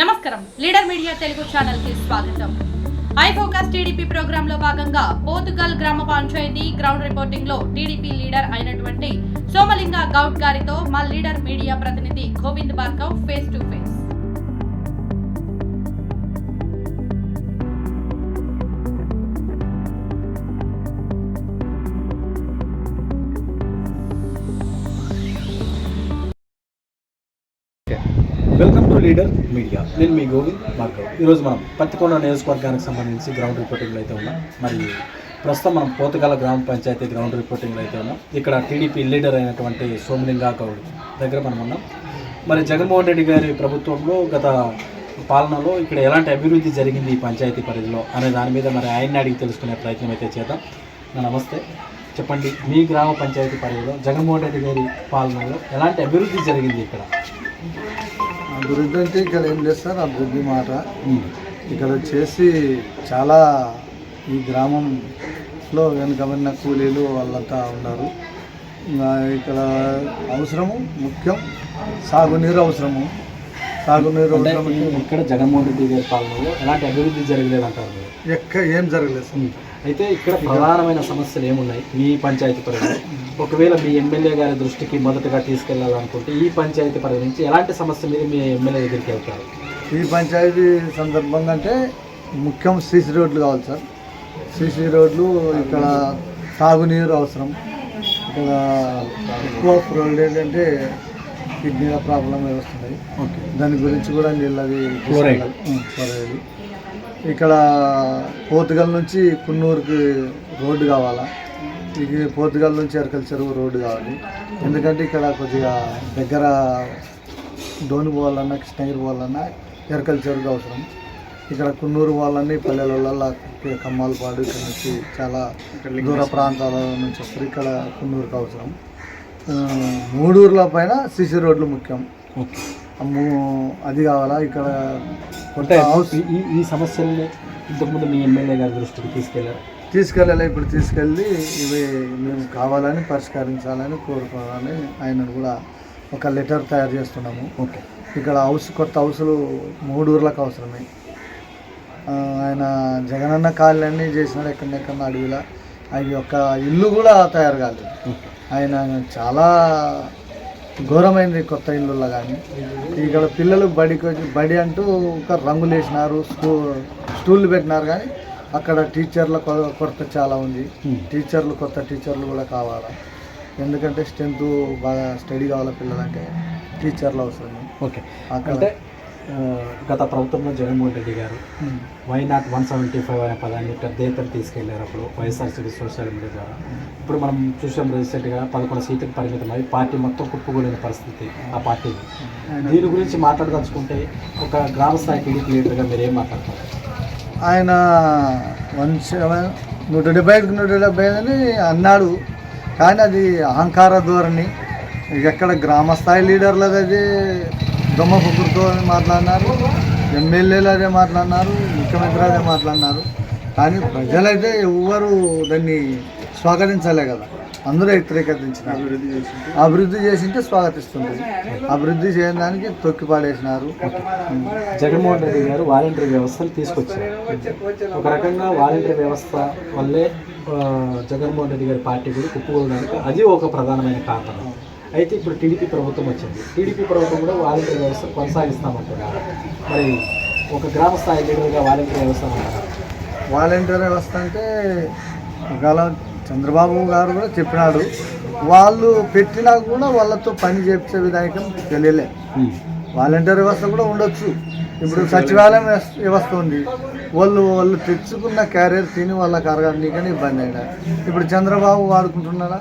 నమస్కారం. Leader media Telugu ఛానల్కి స్వాగతం. ఐ ఫోకస్ టీడీపీ ప్రోగ్రామ్లో భాగంగా పోతుగల్ గ్రామ పంచాయతీ గ్రౌండ్ రిపోర్టింగ్లో టీడీపీ లీడర్ అయినటువంటి సోమలింగ గౌడ్ గారితో మా లీడర్ మీడియా ప్రతినిధి Govind Bhargav face to face leader media. నేను మీ గోవింద్ భార్గవ్ ఈరోజు మనం పత్తికొండ నియోజకవర్గానికి సంబంధించి గ్రౌండ్ రిపోర్టింగ్లో అయితే ఉన్నాం. మరి ప్రస్తుతం మనం పోతగల గ్రామ పంచాయతీ గ్రౌండ్ రిపోర్టింగ్లో అయితే ఉన్నాం. ఇక్కడ టీడీపీ లీడర్ అయినటువంటి సోమలింగా గౌడ్ దగ్గర మనం ఉన్నాం. మరి జగన్మోహన్ రెడ్డి గారి ప్రభుత్వంలో గత పాలనలో ఇక్కడ ఎలాంటి అభివృద్ధి జరిగింది ఈ పంచాయతీ పరిధిలో అనే దాని మీద మరి ఆయన్ని అడిగి తెలుసుకునే ప్రయత్నం అయితే చేద్దాం. నమస్తే. చెప్పండి మీ గ్రామ పంచాయతీ పరిధిలో జగన్మోహన్ రెడ్డి గారి పాలనలో ఎలాంటి అభివృద్ధి జరిగింది ఇక్కడ? అభివృద్ధి అంటే ఇక్కడ ఏం చేస్తారు అభివృద్ధి మాట. ఇక్కడ వచ్చేసి చాలా ఈ గ్రామంలో వెనుకబడిన కూలీలు వాళ్ళంతా ఉన్నారు. ఇంకా ఇక్కడ అవసరము ముఖ్యం సాగునీరు అవసరము. సాగునీరు అవసరం ఇక్కడ జగన్మోహన్ రెడ్డి గారి పాలనలో ఎలాంటి అభివృద్ధి జరగలేదు అంటారు. ఎక్క ఏం జరగలేదు సార్. అయితే ఇక్కడ ప్రధానమైన సమస్యలు ఏమున్నాయి? మీ పంచాయతీ పరిధిలో. ఒకవేళ మీ ఎమ్మెల్యే గారి దృష్టికి మొదటగా తీసుకెళ్ళాలనుకుంటే ఈ పంచాయతీ పరిధి నుంచి ఎలాంటి సమస్య మీద మీ ఎమ్మెల్యే దగ్గరికి వెళ్తారు? ఈ పంచాయతీ సందర్భంగా అంటే ముఖ్యం సీసీ రోడ్లు కావాలి సార్. సీసీ రోడ్లు ఇక్కడ తాగునీరు అవసరం. ఇక్కడ ఎక్కువ ప్రాబ్లం ఏంటంటే కిడ్నీల ప్రాబ్లం వస్తున్నాయి. ఓకే. దాని గురించి కూడా నీళ్ళది Fluoride. ఇక్కడ పోతుగల్ నుంచి కున్నూరుకి రోడ్డు కావాలా? ఇది పోతుగల్ నుంచి అరకల్ చెరువు రోడ్డు కావాలి. ఎందుకంటే ఇక్కడ కొద్దిగా దగ్గర డోని పోవాలన్నా కృష్ణగిరి పోవాలన్నా ఎరకల్ చెరువుకి అవసరం. ఇక్కడ కున్నూరు ఈ పల్లెలలో కమ్మాలపాడు ఇక్కడ నుంచి చాలా దూర ప్రాంతాల నుంచి వస్తారు. ఇక్కడ కున్నూరుకి అవసరం. మూడూరుల పైన సిసి రోడ్లు ముఖ్యం. అది కావాలా? ఇక్కడ హౌస్ ఈ- ఈ సమస్యల్ని ఇంతకుముందు మీ ఎమ్మెల్యే గారి దృష్టికి తీసుకెళ్ళారు తీసుకెళ్ళాలి ఇప్పుడు తీసుకెళ్ళి ఇవి మేము కావాలని పరిష్కరించాలని కోరుకోవాలని ఆయనను కూడా ఒక లెటర్ తయారు చేస్తున్నాము. ఓకే. ఇక్కడ హౌస్ కొత్త హౌసులు మూడు ఊర్లకు అవసరమే. ఆయన జగనన్న కాలనీ చేసినాడు ఎక్కడెక్కడ అడవిలా. అవి ఒక ఇల్లు కూడా తయారు కాలేదు. ఆయన చాలా ఘోరమైంది కొత్త ఇల్లుల్లో కానీ ఇక్కడ పిల్లలు బడికి వచ్చి బడి అంటూ ఒక రంగులు వేసినారు స్కూ స్టూళ్ళు పెట్టినారు కానీ అక్కడ టీచర్ల కొరత చాలా ఉంది. టీచర్లు కొత్త టీచర్లు కూడా కావాలా? ఎందుకంటే స్ట్రెంత్ బాగా స్టడీ కావాలి పిల్లలంటే టీచర్లు అవసరం ఓకే. అక్కడ గత ప్రభుత్వంలో Jaganmohan Reddy garu Hmm. Why not one seventy five అనే పదాన్ని పెద్ద ఎత్తున తీసుకెళ్ళారు అప్పుడు వైఎస్ఆర్సీపీ సోషల్ మీడియా ద్వారా. ఇప్పుడు మనం చూసాం రీసెంట్గా పదకొండు సీట్లకు పరిమితమై పార్టీ మొత్తం కుప్పకూలిన పరిస్థితి ఆ పార్టీని దీని గురించి మాట్లాడదలుచుకుంటే ఒక గ్రామ స్థాయి టీడీపీ లీడర్గా మీరు ఏం మాట్లాడతారు? ఆయన వన్ సెవెన్ నూట డెబ్బై ఐదుకి నూట డెబ్బై అని అన్నాడు. కానీ అది అహంకార ధోరణి. ఎక్కడ గ్రామ స్థాయి లీడర్లది అది దొమ్మ పుక్కుడుతో మాట్లాడినారు ఎమ్మెల్యేలు అదే మాట్లాడినారు ముఖ్యమంత్రి అదే మాట్లాడినారు. కానీ ప్రజలైతే ఎవ్వరు దాన్ని స్వాగతించలే కదా. అందరూ వ్యతిరేకరించినారు అభివృద్ధి చేసింటే? స్వాగతిస్తుంది. అభివృద్ధి చేయడానికి తొక్కి పాడేసినారు. జగన్మోహన్ రెడ్డి గారు వాలంటరీ వ్యవస్థను తీసుకొచ్చారు. ఒక రకంగా వాలంటరీ వ్యవస్థ వల్లే జగన్మోహన్ రెడ్డి గారి పార్టీ కూడా కుప్పకూడడానికి అది ఒక ప్రధానమైన కారణం. అయితే ఇప్పుడు టీడీపీ ప్రభుత్వం వచ్చింది. టీడీపీ ప్రభుత్వం కూడా వాలంటరీ వ్యవస్థ కొనసాగిస్తామంటున్నారు. మరి ఒక గ్రామ స్థాయి లీడర్గా వాలంటరీ వ్యవస్థ వాలంటీర్ వ్యవస్థ అంటే ఒకవేళ చంద్రబాబు గారు కూడా చెప్పినాడు వాళ్ళు పెట్టినా కూడా వాళ్ళతో పని చేసే విధానం తెలియలే. వాలంటీర్ వ్యవస్థ కూడా ఉండొచ్చు. ఇప్పుడు సచివాలయం వ్యవస్థ- ఉంది. వాళ్ళు వాళ్ళు తెచ్చుకున్న క్యారియర్ తిని వాళ్ళకి అరగడానికని ఇబ్బంది అయినా. ఇప్పుడు చంద్రబాబు వాడుకుంటున్నారా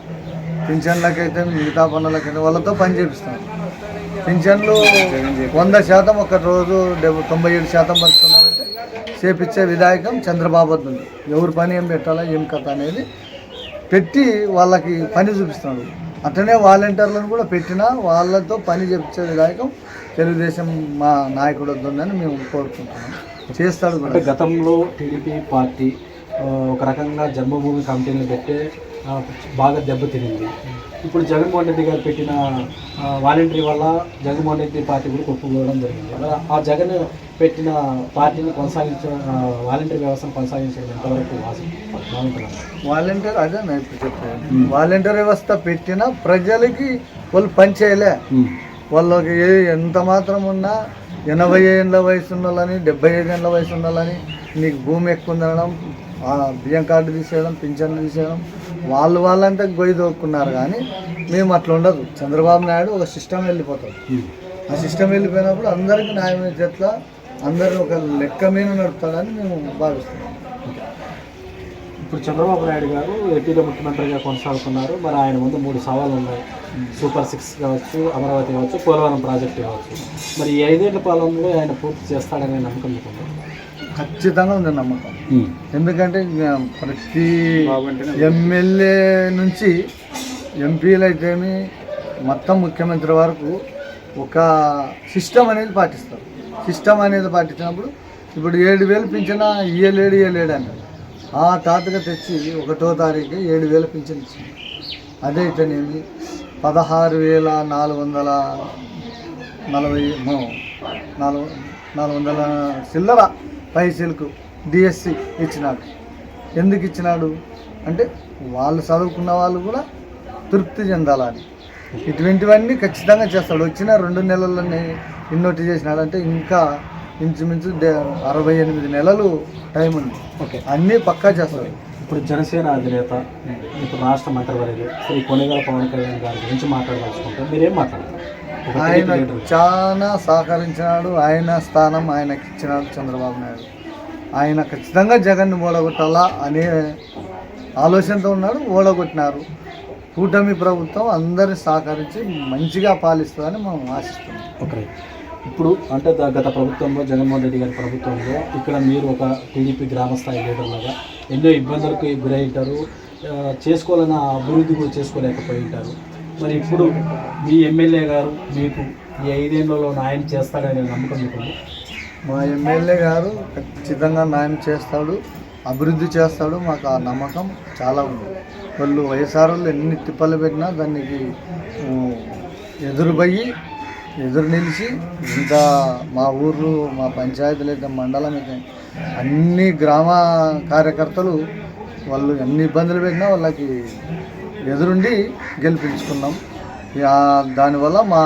పింఛన్లకైతే మిగతా పనులకైతే వాళ్ళతో పని చేపిస్తాం పింఛన్లు వంద శాతం ఒక రోజు డెబ్బై తొంభై ఏడు శాతం పంచుతున్నారంటే చేపించే విధాయకం చంద్రబాబు ఉంది. ఎవరు పని ఏం పెట్టాలా ఏం కథ అనేది పెట్టి వాళ్ళకి పని చూపిస్తున్నాడు అట్లనే వాలంటీర్లను కూడా పెట్టినా వాళ్ళతో పని చేపించే విధాయకం తెలుగుదేశం మా నాయకుడు వద్దని ఉందని మేము కోరుకుంటున్నాం. చేస్తాడు గతంలో టీడీపీ పార్టీ ఒక రకంగా జన్మభూమి కమిటీని పెట్టి బాగా దెబ్బతినింది ఇప్పుడు జగన్మోహన్ రెడ్డి గారు పెట్టిన వాలంటరీ వల్ల జగన్మోహన్ రెడ్డి పార్టీ కూడా కొట్టుకోవడం జరిగింది. అలా ఆ జగన్ పెట్టిన పార్టీని కొనసాగించ వాలంటీర్ వ్యవస్థను కొనసాగించడం ఎంతవరకు వాలంటీర్ అదే నేను ఇప్పుడు చెప్పాను వాలంటీర్ వ్యవస్థ పెట్టిన ప్రజలకి వాళ్ళు పని చేయలే. వాళ్ళకి ఏ ఎంత మాత్రం ఉన్నా ఎనభై ఏళ్ళ వయసు ఉండాలని డెబ్బై ఐదు ఏళ్ళ వయసు ఉండాలని నీకు భూమి ఎక్కువ ఉండడం ఆ బియ్యం కార్డు తీసేయడం పింఛన్లు తీసేయడం వాళ్ళు వాళ్ళంతా గొయ్యి దోక్కున్నారు కానీ మేము అట్లా ఉండదు. చంద్రబాబు నాయుడు ఒక సిస్టమ్ వెళ్ళిపోతాడు. ఆ సిస్టమ్ వెళ్ళిపోయినప్పుడు అందరికీ న్యాయం ఎట్లా అందరూ ఒక లెక్క మీద నడుపుతాడని మేము భావిస్తున్నాం. ఇప్పుడు చంద్రబాబు నాయుడు గారు ఏపీలో ముఖ్యమంత్రిగా కొనసాగుతున్నారు. మరి ఆయన ముందు మూడు సవాళ్ళు ఉన్నాయి. సూపర్ సిక్స్ కావచ్చు అమరావతి కావచ్చు పోలవరం ప్రాజెక్టు కావచ్చు. మరి ఐదేళ్ళ పాలనలో ఆయన పూర్తి చేస్తాడనే నమ్మకం మీకు? ఖచ్చితంగా ఉంది నమ్మకం. ఎందుకంటే ప్రతి ఎమ్మెల్యే నుంచి ఎంపీలు అయితేమి మొత్తం ముఖ్యమంత్రి వరకు ఒక సిస్టమ్ అనేది పాటిస్తారు. సిస్టమ్ అనేది పాటించినప్పుడు ఇప్పుడు ఏడు వేలు పింఛన ఇయ్యలేడు ఇయ్యలేడు అంటారు ఆ తాతగా తెచ్చి ఒకటో తారీఖు ఏడు వేలు పింఛన్ ఇచ్చింది. అదైతేనేమి పదహారు వేల నాలుగు వందల నలభై నాలుగు నాలుగు వందల చిల్లర పైసలకు డిఎస్సి ఇచ్చినాడు. ఎందుకు ఇచ్చినాడు? అంటే వాళ్ళు చదువుకున్న వాళ్ళు కూడా తృప్తి చెందాలని. ఇటువంటివన్నీ ఖచ్చితంగా చేస్తాడు. వచ్చిన రెండు నెలల్లోనే ఇన్నోటి చేసినాడు అంటే ఇంకా ఇంచుమించు అరవై ఎనిమిది నెలలు టైం ఉంది. ఓకే. అన్నీ పక్కా చేస్తాడు. ఇప్పుడు జనసేన అధినేత ఇప్పుడు రాష్ట్ర మంత్రివర్యులు శ్రీ కొనిగల పవన్ కళ్యాణ్ గారి గురించి మాట్లాడదలుచుకుంటే మీరేం మాట్లాడతారు? ఆయన. చాలా సహకరించినాడు. ఆయన స్థానం ఆయనకి ఇచ్చినాడు చంద్రబాబు నాయుడు. ఆయన ఖచ్చితంగా జగన్ను ఓడగొట్టాలా అనే ఆలోచనతో ఉన్నాడు ఓడగొట్టినారు కూటమి ప్రభుత్వం అందరిని సహకరించి మంచిగా పాలిస్తుందని మనం ఆశిస్తున్నాం. ఓకే. ఇప్పుడు అంటే గత ప్రభుత్వంలో జగన్మోహన్ రెడ్డి గారి ప్రభుత్వంలో ఇక్కడ మీరు ఒక టీడీపీ గ్రామ స్థాయి ఎన్నో ఇబ్బందులకు గురై ఉంటారు చేసుకోవాలన్న అభివృద్ధి కూడా చేసుకోలేకపోయి ఉంటారు మరి ఇప్పుడు మీ ఎమ్మెల్యే గారు మీకు ఈ ఐదేళ్ళలో ఆయన చేస్తాడనే నమ్మకం మీకు మా ఎమ్మెల్యే గారు ఖచ్చితంగా న్యాయం చేస్తాడు అభివృద్ధి చేస్తాడు మాకు ఆ నమ్మకం చాలా ఉంది. వాళ్ళు వైఎస్ఆర్ ఎన్ని తిప్పలు పెట్టినా దానికి ఎదురుపోయి ఎదురు నిలిచి ఇంత మా ఊర్లు మా పంచాయతీలు అయితే మండలం అయితే అన్ని గ్రామ కార్యకర్తలు వాళ్ళు ఎన్ని ఇబ్బందులు పెట్టినా వాళ్ళకి ఎదురుండి గెలిపించుకున్నాం. దానివల్ల మా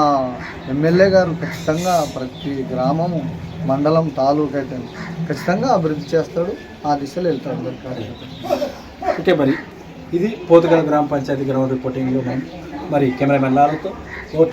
ఎమ్మెల్యే గారు ఖచ్చితంగా ప్రతి గ్రామము మండలం తాలూకు అయితే ఖచ్చితంగా అభివృద్ధి చేస్తాడు ఆ దిశలో వెళ్తాడు ఓకే మరి ఇది పోతుగల గ్రామ పంచాయతీ గ్రౌండ్ రిపోర్టింగ్లో మరి కెమెరామెన్ లాలతో ఓటు